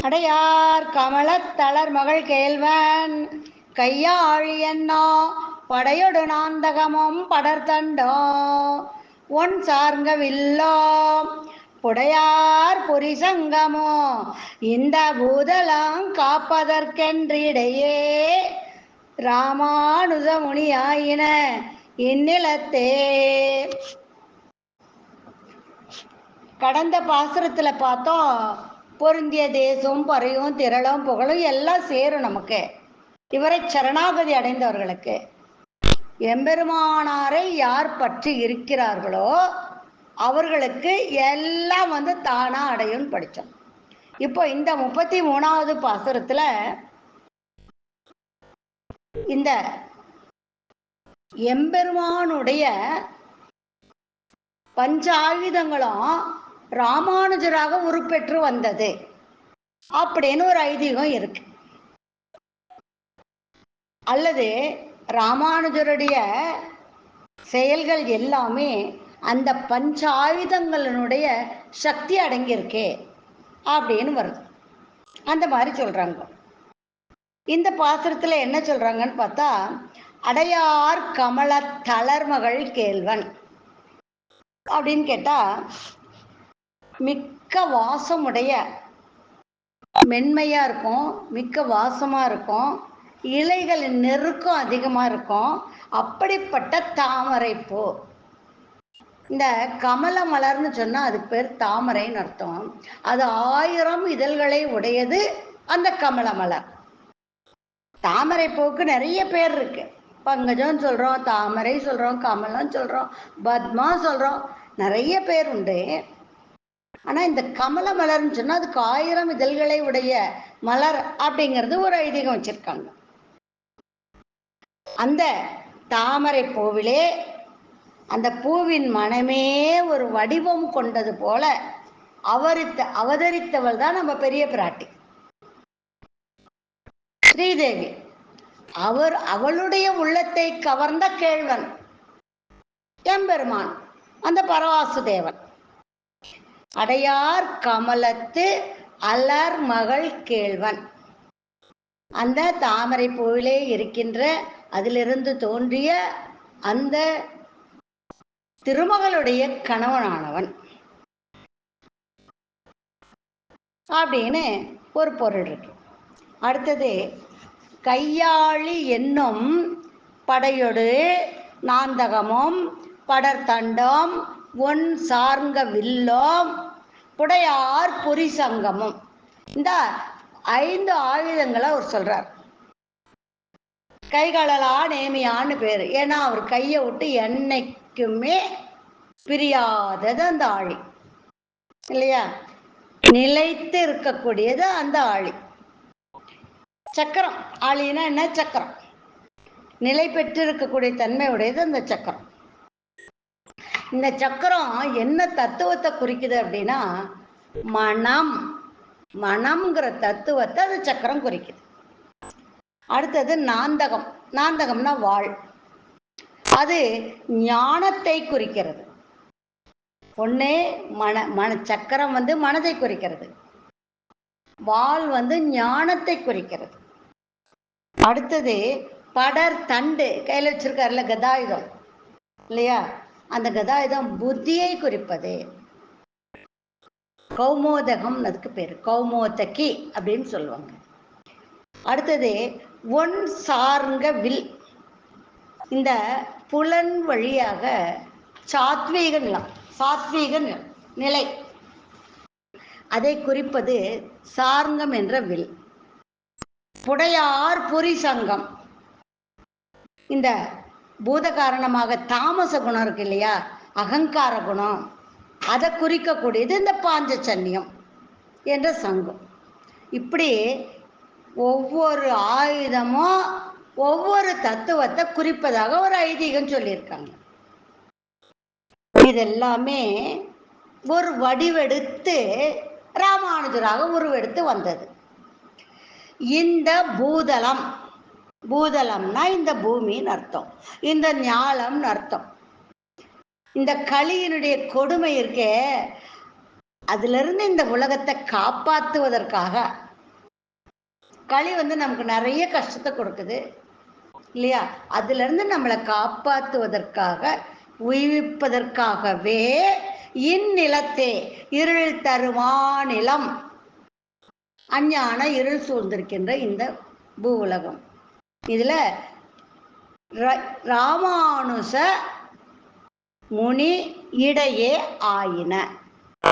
அடையார் கமலத்தளர் மகள் கேள்வன் கையாழியன்னா படையொடு நாந்தகமும் படர்தண்டோ. ஒன் சார்ங்கவில்லோ புடையார் பொரிசங்கமோ இந்த பூதலம் காப்பதற்கென்றிடையே ராமானுஜமுனியாயின இந்நிலத்தே. கடந்த பாசுரத்துல பார்த்தோம் பொருந்திய தேசம் பறையும் திரளும் புகழும் எல்லாம் சேரும் நமக்கு. இவரை சரணாகதி அடைந்தவர்களுக்கு. எம்பெருமானாரை யார் பற்றி இருக்கிறார்களோ அவர்களுக்கு எல்லாம் வந்து தானா அடையும் படித்தோம். இப்போ இந்த முப்பத்தி மூணாவது பாசுரத்துல இந்த எம்பெருமானுடைய பஞ்ச ஆயுதங்களும் ராமானுஜராக உருப்பெற்று வந்தது. அப்படின்னு ஒரு ஐதீகம் இருக்கு. அல்லது ராமானுஜருடைய செயல்கள் எல்லாமே அந்த பஞ்ச ஆயுதங்களினுடைய சக்தி அடங்கியிருக்கே அப்படின்னு வருது. அந்த மாதிரி சொல்றாங்க. இந்த பாசுரத்துல என்ன சொல்றாங்கன்னு பார்த்தா அடையார் கமல தளர்மகள் கேள்வன் அப்படின்னு கேட்டா மிக்க வாசமுடைய மென்மையா இருக்கும் மிக்க வாசமா இருக்கும் இலைகளின் நெருக்கம் அதிகமா இருக்கும். அப்படிப்பட்ட தாமரை பூ. இந்த கமல மலர்னு சொன்னா அதுக்கு பேர் தாமரைன்னு அர்த்தம். அது ஆயிரம் இதழ்களை உடையது அந்த கமல மலர். தாமரை பூவுக்கு நிறைய பேர் இருக்கு. பங்கஜம் சொல்றோம் தாமரை சொல்றோம் கமலம் சொல்றோம் பத்மா சொல்றோம். நிறைய பேர் உண்டு. ஆனா இந்த கமல மலர்னு சொன்னால் அதுக்கு ஆயிரம் இதழ்களை உடைய மலர் அப்படிங்கிறது ஒரு ஐதீகம் வச்சிருக்காங்க. அந்த தாமரை பூவிலே அந்த பூவின் மனமே ஒரு வடிவம் கொண்டது போல அவரித்த அவதரித்தவள் தான் நம்ம பெரிய பிராட்டி. ஸ்ரீதேவி அவர் அவளுடைய உள்ளத்தை கவர்ந்த கேழ்வன் எம்பெருமான் அந்த பரவாசுதேவன் அடையார் கமலத்து அலர் மகள் கேழ்வன் அந்த தாமரை பூவிலே இருக்கின்ற அதிலிருந்து தோன்றிய அந்த திருமகளுடைய கணவனானவன். அப்படின்னு ஒரு பொருள் இருக்கு. அடுத்தது கையாளி என்னும் படையொடு நாந்தகமும் படர்தண்டம் ஒன் சார்ந்த வில்லோம் புடையார் பொறி சங்கமம் இந்த ஐந்து ஆயுதங்களை அவர் சொல்றார். கைகளலா நேமியான்னு பேர். ஏன்னா அவர் கையை விட்டு என்னைக்குமே பிரியாதது அந்த ஆழி. இல்லையா? நிலைத்து இருக்கக்கூடியது அந்த ஆழி. சக்கரம். ஆழினா என்ன? சக்கரம். நிலை பெற்று இருக்கக்கூடிய தன்மை உடையது அந்த சக்கரம். இந்த சக்கரம் என்ன தத்துவத்தை குறிக்குது அப்படின்னா மனம். மனம்ங்கிற தத்துவத்தை அது சக்கரம் குறிக்குது. அடுத்தது நாந்தகம். நாந்தகம்னா வாழ். அது ஞானத்தை குறிக்கிறது. ஒண்ணு மன மன சக்கரம் வந்து மனதை குறிக்கிறது. வால் வந்து ஞானத்தை குறிக்கிறது. அடுத்தது படர் தண்டு. கையில் வச்சிருக்காருல கதாயுதம். இல்லையா? அந்த கதாயுதம் புத்தியை குறிப்பது. கௌமோதகம் அதுக்கு பேர். கௌமோதகி அப்படின்னு சொல்லுவாங்க. அடுத்தது ஒன் சார்ங்க வில். இந்த புலன் வழியாக சாத்வீக நிலம் சாத்வீக நிலை. அதை குறிப்பது சார்ங்கம் என்ற வில். புடையார் புரி சங்கம் இந்த பூத காரணமாக தாமச குணம் இருக்கு இல்லையா? அகங்கார குணம். அதை குறிக்கக்கூடியது இந்த பாஞ்சச்சன்யம் என்ற சங்கம். இப்படி ஒவ்வொரு ஆயுதமும் ஒவ்வொரு தத்துவத்தை குறிப்பதாக ஒரு ஐதீகம் சொல்லியிருக்காங்க. இதெல்லாமே ஒரு வடிவெடுத்து ராமானுஜராக உருவெடுத்து வந்தது. இந்த பூதலம் பூதலம்னா இந்த பூமின்னு அர்த்தம். இந்த ஞாலம்னு அர்த்தம். இந்த களியினுடைய கொடுமை இருக்கே அதுல இருந்து இந்த உலகத்தை காப்பாத்துவதற்காக. களி வந்து நமக்கு நிறைய கஷ்டத்தை கொடுக்குது இல்லையா? அதுல இருந்து நம்மளை காப்பாத்துவதற்காக உய்விப்பதற்காகவே இந்நிலத்தே இருள் தருமா நிலம். அஞ்ஞான இருள் சூழ்ந்திருக்கின்ற இந்த பூ உலகம் இதுல ர- ராமானுஜ முனி இடையே ஆயின.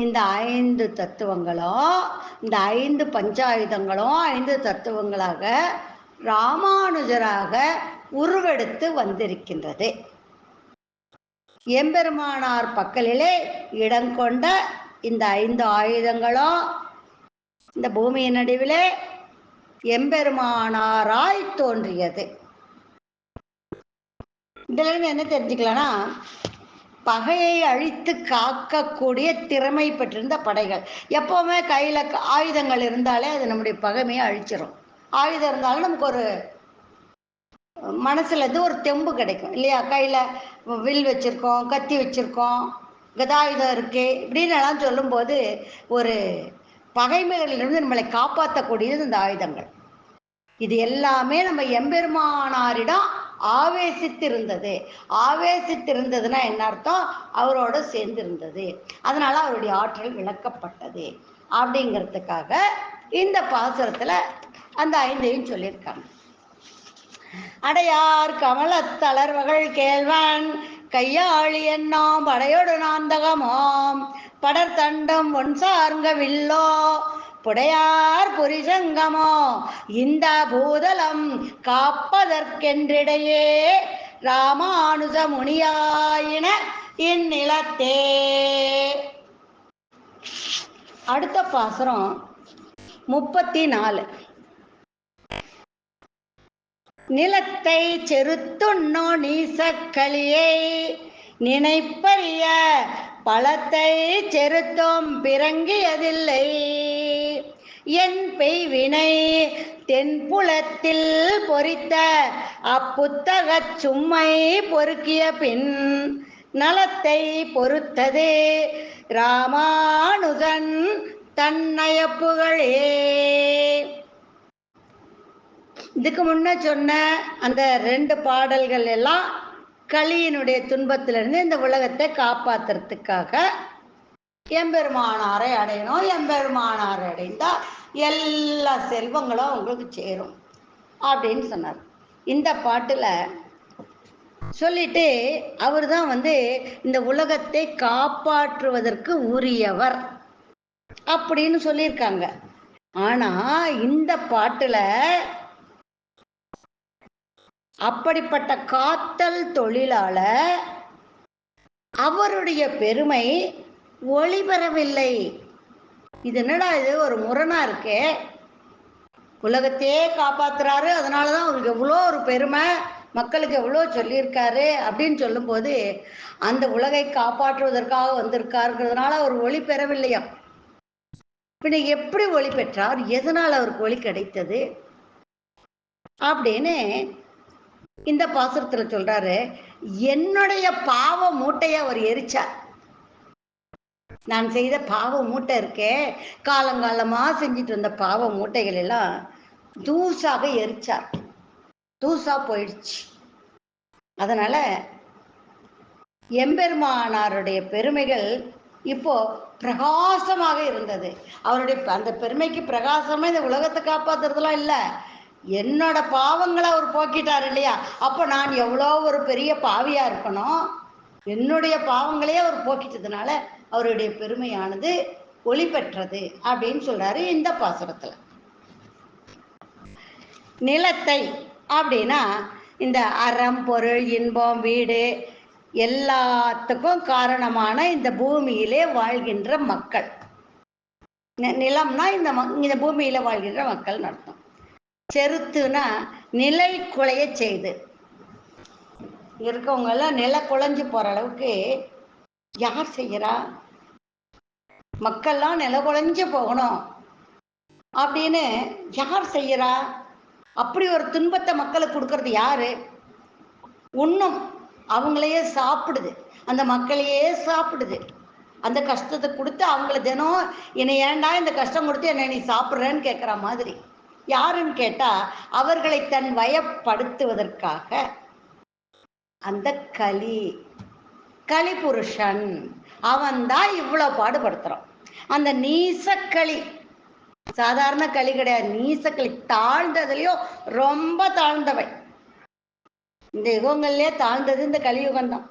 இந்த ஐந்து தத்துவங்களும் இந்த ஐந்து பஞ்சாயுதங்களும் ஐந்து தத்துவங்களாக ராமானுஜராக உருவெடுத்து வந்திருக்கின்றது. எம்பெருமானார் பக்கலிலே இடங்கொண்ட இந்த ஐந்து ஆயுதங்களும் இந்த பூமியின் நடுவிலே எம்பெருமானாராய் தோன்றியது. இதுல இருந்து என்ன தெரிஞ்சுக்கலாம்னா பகையை அழித்து காக்கக்கூடிய திறமை பெற்றிருந்த படைகள். எப்பவுமே கையில க- ஆயுதங்கள் இருந்தாலே அது நம்முடைய பகைமையை அழிச்சிரும். ஆயுதம் இருந்தாலும் நமக்கு ஒரு மனசுல இருந்து ஒரு தெம்பு கிடைக்கும் இல்லையா? கையில வில் வச்சிருக்கோம் கத்தி வச்சிருக்கோம் கதாயுதம் இருக்கு இப்படின்னு எல்லாம் சொல்லும்போது ஒரு பகைமைகளிலிருந்து நம்மளை காப்பாற்றக்கூடியது இந்த ஆயுதங்கள். இது எல்லாமே நம்ம எம்பெருமானாரிடம் ஆவேசித்திருந்தது. ஆவேசித்திருந்ததுன்னா என்ன அர்த்தம்? அவரோட சேர்ந்திருந்தது. அதனால அவருடைய ஆற்றல் விளக்கப்பட்டது. அப்படிங்கிறதுக்காக இந்த பாசுரத்துல அந்த ஐந்தையும் சொல்லியிருக்காங்க. அடையார் கமல தளர்வகள் கேள்வன் கையாளி என்னாம் படையோடு நாந்தகமாம். படர் தண்டம் ஒன் சார்ங்க வில்லோ. புடையார் புரிசங்கமோ. இந்த பூதலம் காப்பதற்கென்றிடையே ராமானுஜ முனியாயின இந்நிலத்தே. அடுத்த பாசுரம் முப்பத்தி நாலு நிலத்தை செருத்துண்ணோ நீசக்களியை. நினைப்பறிய பழத்தை செருத்தோம் பிறங்கியதில்லை. என் பெய்வினை தென்புலத்தில் பொறித்த அப்புத்தகச் சும்மை பொறுக்கிய பின் நலத்தை பொறுத்தது ராமானுஜன் தன்னயப்புகளே இதுக்கு முன்ன சொன்ன அந்த ரெண்டு பாடல்கள் எல்லாம் களியினுடைய துன்பத்திலிருந்து இந்த உலகத்தை காப்பாத்துறதுக்காக எம்பெருமானாரை அடையணும் எம்பெருமானாரை அடைந்தா எல்லா செல்வங்களும் அவங்களுக்கு சேரும் அப்படின்னு சொன்னார். இந்த பாட்டுல சொல்லிட்டு அவர் தான் வந்து இந்த உலகத்தை காப்பாற்றுவதற்கு உரியவர் அப்படின்னு சொல்லியிருக்காங்க. ஆனா இந்த பாட்டுல அப்படிப்பட்ட காத்தல் தொழிலாளர் அவருடைய பெருமை ஒளிபெறவில்லை இது என்னடா இது? ஒரு முரணா இருக்கே. உலகத்தையே காப்பாத்துறாரு. அதனாலதான் அவருக்கு எவ்வளோ ஒரு பெருமை. மக்களுக்கு எவ்வளோ சொல்லியிருக்காரு அப்படின்னு சொல்லும்போது அந்த உலகை காப்பாற்றுவதற்காக வந்திருக்காருங்கிறதுனால அவர் ஒளி பெறவில்லையா? பின்ன எப்படி ஒளி பெற்றார்? எதனால் அவருக்கு ஒளி கிடைத்தது? அப்படின்னு இந்த பாசுரத்துல சொல்றாரு என்னுடைய பாவ மூட்டைய அவர் எரிச்சார். நான் செய்த பாவ மூட்டை இருக்கே காலங்காலமா செஞ்சுட்டு வந்த பாவ மூட்டைகள் எல்லாம் தூசாக எரிச்சார். தூசா போயிடுச்சு. அதனால எம்பெருமானாருடைய பெருமைகள் இப்போ பிரகாசமாக இருந்தது. அவருடைய அந்த பெருமைக்கு பிரகாசமே இந்த உலகத்தை காப்பாத்துறதுலாம் இல்லை. என்னோட பாவங்களை அவர் போக்கிட்டார் இல்லையா? அப்போ நான் எவ்வளோ ஒரு பெரிய பாவியா இருக்கணும் என்னுடைய பாவங்களையே அவர் போக்கிட்டதுனால அவருடைய பெருமையானது ஒளி பெற்றது அப்படின்னு சொல்றாரு இந்த பாசுரத்துல. நிலத்தை அப்படின்னா இந்த அறம் பொருள் இன்பம் வீடு எல்லாத்துக்கும் காரணமான இந்த பூமியிலே வாழ்கின்ற மக்கள். நிலம்னா இந்த ம- இந்த பூமியில வாழ்கின்ற மக்கள் நடத்தும். செருத்துனா நிலை குலைய செய்து. இருக்கவங்க எல்லாம் நில குலைஞ்சு போற அளவுக்கு யார் செய்யறா? மக்கள்லாம் நில குலைஞ்சு போகணும். அப்படின்னு யார் செய்யறா? அப்படி ஒரு துன்பத்தை மக்களுக்கு கொடுக்கறது யாரு? உண்ணும் அவங்களையே சாப்பிடுது. அந்த மக்களையே சாப்பிடுது. அந்த கஷ்டத்தை கொடுத்து அவங்கள தினம் என்னை ஏண்டா இந்த கஷ்டம் கொடுத்து என்னை நீ சாப்பிட்றேன்னு கேட்குற மாதிரி. யாருன்னு கேட்டா அவர்களை தன் வயப்படுத்துவதற்காக. அந்த கலி கலிபுருஷன் அவன்தான் இவ்வளவு பாடுபடுத்துறான். அந்த நீசக்களி சாதாரண களி கிடையாது. நீசக்களி தாழ்ந்ததுலயோ ரொம்ப தாழ்ந்தவை இந்த யுகங்கள்லயே தாழ்ந்தது இந்த கலியுகம் தான்.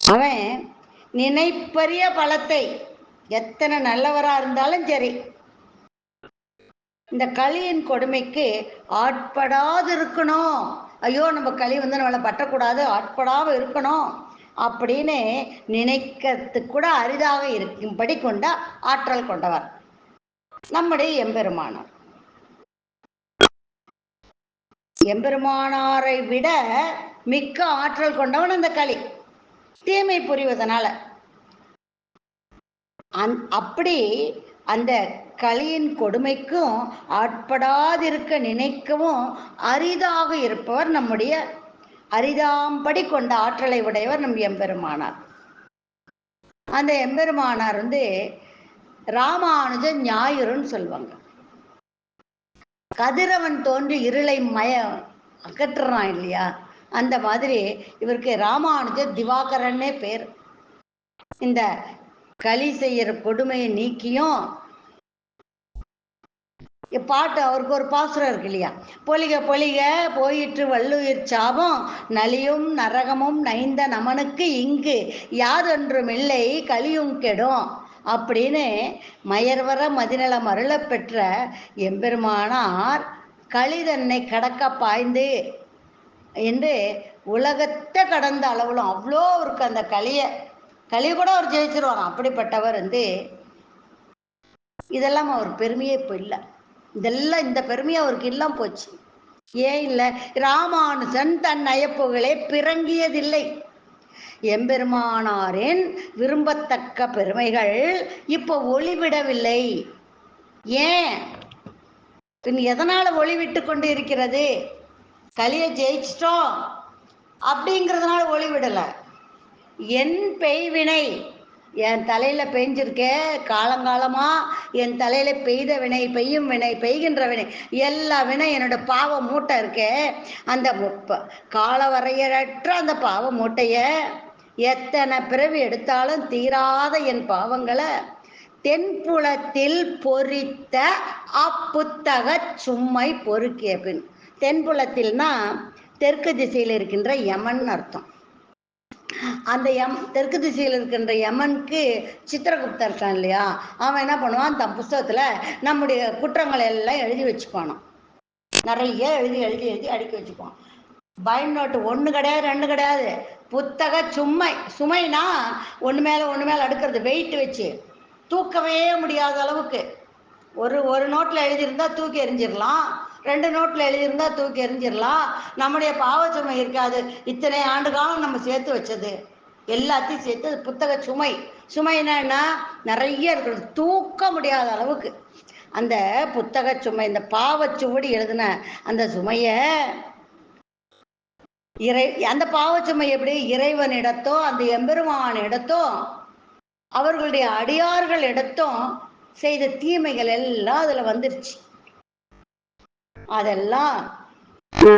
அவன் நினைப்பரிய பலத்தை எத்தனை நல்லவரா இருந்தாலும் சரி இந்த களியின் கொடுமைக்கு ஆட்படாது இருக்கணும் ஐயோ நம்ம களி வந்து நம்மளை பட்டக்கூடாது ஆட்படாம இருக்கணும் அப்படின்னு நினைக்கிறதுக்கு கூட அரிதாக இருக்கும்படி கொண்ட ஆற்றல் கொண்டவர். நம்முடைய எம்பெருமானார். எம்பெருமானாரை விட மிக்க ஆற்றல் கொண்டவன் அந்த களி தீமை புரிவதனால. அந் அப்படி அந்த கலியின் கொடுமைக்கும் ஆட்படாதிருக்க நினைக்கவும் அரிதாக இருப்பவர் நம்முடைய அரிதாம்படி கொண்ட ஆற்றலை உடையவர் நம் எம்பெருமானார். அந்த எம்பெருமானார் வந்து ராமானுஜ ஞாயிறுன்னு சொல்லுவாங்க கதிரவன் தோன்றி இருளை மய அகற்றுறான் இல்லையா? அந்த மாதிரி இவருக்கு ராமானுஜ திவாகரன்னே பேர். இந்த களி செய்யற கொடுமையை நீக்கியும் பாட்டு அவருக்கு ஒரு பாசுரம் இருக்கு இல்லையா? பொலிக பொலிக போயிற்று வள்ளுயிர் சாபம் நலியும் நரகமும் நைந்த நமனுக்கு இங்கு யாதொன்றும் இல்லை கலியும் கெடும். அப்படின்னு மயர்வர மதிநலம் அருளப் பெற்ற எம்பெருமானார் களிதன்னை கடக்க பாய்ந்து என்று உலகத்தை கடந்த அளவிலும் அவ்வளோ இருக்கு அந்த களியை களி கூட அவர் ஜெயிச்சிருவாங்க அப்படிப்பட்டவர் வந்து இதெல்லாம் அவர் பெருமையே இப்போ இல்லை. இதெல்லாம் இந்த பெருமையை அவருக்கு இல்லாம போச்சு. ஏன் இல்லை? ராமானுஜன் தன் நயப்புகளே பிறங்கியதில்லை. எம்பெருமானாரின் விரும்பத்தக்க பெருமைகள் இப்போ ஒளிவிடவில்லை. ஏன்? பின் எதனால ஒளிவிட்டு கொண்டு இருக்கிறது? கலியை ஜெயிச்சிட்டோம். அப்படிங்கிறதுனால ஒளிவிடல என் பெய்வினை என் தலையில பெஞ்சிருக்கே காலங்காலமா என் தலையில பெய்த வினை பெய்யும் வினை பெய்கின்ற வினை எல்லா வினை என்னோட பாவ மூட்டை இருக்கே அந்த கால வரையறற்ற அந்த பாவ மூட்டைய எத்தனை பிறவி எடுத்தாலும் தீராத என் பாவங்களை தென்புலத்தில் பொறித்த அப்புத்தக சும்மை பொறுக்கிய பின். தென்புலத்தில்னா தெற்கு திசையில் இருக்கின்ற யமன் அர்த்தம். அந்த எம் தெற்கு திசையில் இருக்கின்ற யமனுக்கு சித்திரகுப்தர் இருக்கான் இல்லையா? அவன் என்ன பண்ணுவான்? தன் புஸ்தகத்தில் நம்முடைய குற்றங்களை எல்லாம் எழுதி வச்சுப்பானான். நிறைய எழுதி எழுதி எழுதி அடுக்கி வச்சுப்பான் பயன் நோட்டு ஒன்று கிடையாது ரெண்டு கிடையாது. புத்தக சுமை சுமைனா ஒன்று மேலே ஒன்று மேலே அடுக்கிறது. வெயிட் வச்சு. தூக்கவே முடியாத அளவுக்கு. ஒரு ஒரு நோட்டில் எழுதியிருந்தா தூக்கி எறிஞ்சிடலாம். ரெண்டு நோட்டில் எழுதியிருந்தா தூக்கி எறிஞ்சிடலாம் நம்முடைய பாவச்சுமை இருக்காது. இத்தனை ஆண்டு காலம் நம்ம சேர்த்து வச்சது. எல்லாத்தையும் சேர்த்து அது புத்தக சுமை. சுமைன்னா என்ன? நிறைய இருக்கிறது தூக்க முடியாத அளவுக்கு. அந்த புத்தக சுமை இந்த பாவச்சுவடி எழுதின அந்த சுமையை இறை அந்த பாவச்சுமை எப்படி? இறைவன் இடத்தோ அந்த எம்பெருமான் இடத்தோ அவர்களுடைய அடியார்கள் இடத்தும் செய்த தீமைகள் எல்லாம் அதில் வந்துருச்சு. அதெல்லாம்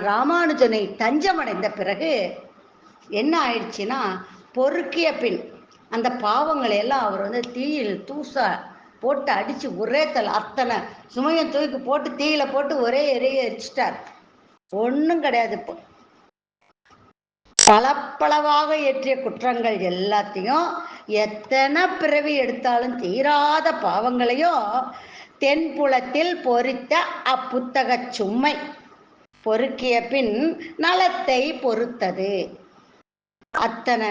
ராமானுஜனை தஞ்சமடைந்த பிறகு என்ன ஆயிடுச்சுன்னா பொறுக்கிய பின் அந்த பாவங்களை எல்லாம் அவர் வந்து தீயில் தூசா போட்டு அடிச்சு ஒரே தலை அத்தனை சுமையை தூக்கி போட்டு தீயில போட்டு ஒரே எரிய எரிச்சிட்டார். ஒண்ணும் கிடையாது இப்போ. பளபளவாக ஏற்றிய குற்றங்கள் எல்லாத்தையும் எத்தனை பிறவி எடுத்தாலும் தீராத பாவங்களையும் தென்புலத்தில் பொறித்த அப்புத்தகச் சும்மை. பொறுக்கிய பின் நலத்தை பொறுத்தது. அத்தனை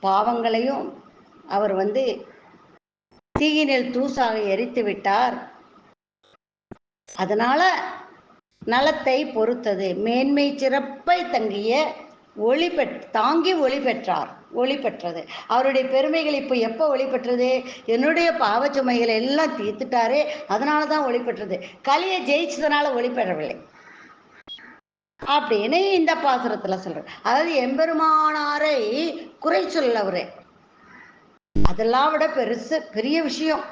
பாவங்களையும் அவர் வந்து தீயினில் தூசாக எரித்து விட்டார். அதனால நலத்தை பொறுத்தது. மேன்மை சிறப்பை தங்கிய ஒளி பெற் தாங்கி ஒளி பெற்றார் ஒளி பெற்றது. அவருடைய பெருமைகள் இப்போ எப்போ ஒளி பெற்றது? என்னுடைய பாவச்சுமைகளை எல்லாம் தீர்த்துட்டாரு அதனால தான் ஒளி பெற்றது. கலியை ஜெயிச்சதுனால ஒளி பெறவில்லை. அப்படின்னு இந்த பாசுரத்துல சொல்றார். அதாவது எம்பெருமானாரை குறை சொல்லவரே. அதெல்லாம் விட பெருசு பெரிய விஷயம்.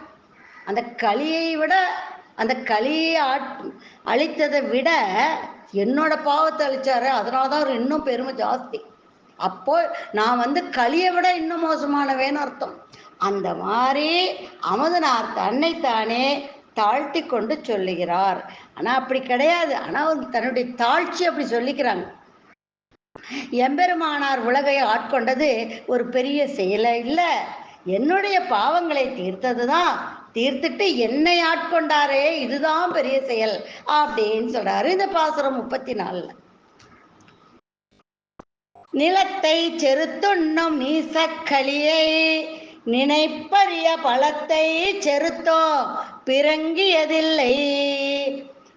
அந்த களியை விட அந்த களியை ஆட் அழித்ததை விட என்னோட பாவத்தை அழிச்சாரு. அதனால தான் அவர் இன்னும் பெருமை ஜாஸ்தி. அப்போ நான் வந்து களியை விட இன்னும் மோசமானவேன்னு அர்த்தம். அந்த மாதிரி அமுதனார் தன்னைத்தானே தாழ்த்தி கொண்டு சொல்லுகிறார். ஆனா அப்படி கிடையாது. ஆனா அவர் தன்னுடைய தாழ்ச்சி அப்படி சொல்லிக்கிறாங்க. எம்பெருமானார் உலகை ஆட்கொண்டது ஒரு பெரிய செயலை இல்லை. என்னுடைய பாவங்களை தீர்த்தது தான் தீர்த்துட்டு என்னை ஆட்கொண்டாரே இதுதான் பெரிய செயல் அப்படின்னு சொல்றாரு இந்த பாசுரம் முப்பத்தி நாலுல நிலத்தை செருத்துண்ணும் நீசக்களியை நினைப்பறிய பழத்தை செருத்தோ பிறங்கியதில்லை.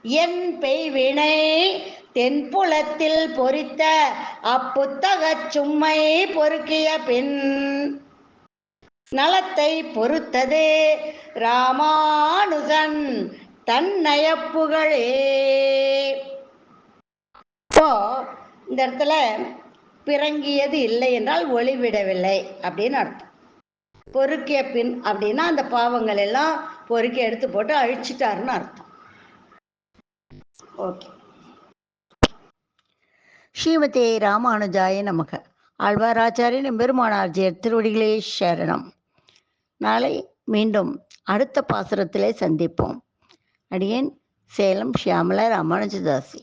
என் பெய்வினை தென்புலத்தில் பொறித்த அப்புத்தகச் சும்மை பொறுக்கிய பின் நலத்தை பொறுத்தது. ராமானுஜன் தன்னயப்புகழே. இப்போ இந்த இடத்துல பிறங்கியது இல்லை என்றால் ஒளிவிடவில்லை அப்படின்னு அர்த்தம். பொறுக்கிய பின் அப்படின்னா அந்த பாவங்கள் எல்லாம் பொறுக்கி எடுத்து போட்டு அழிச்சிட்டாருன்னு அர்த்தம். ஓகே. ஸ்ரீமதி ராமானுஜாய நமக. ஆழ்வாராச்சாரியன் பெருமானார்ஜியர் திருவடிகளே சரணம். நாளை மீண்டும் அடுத்த பாசுரத்திலே சந்திப்போம். அடியேன் சேலம் ஷியாமலா ராமானுஜதாசி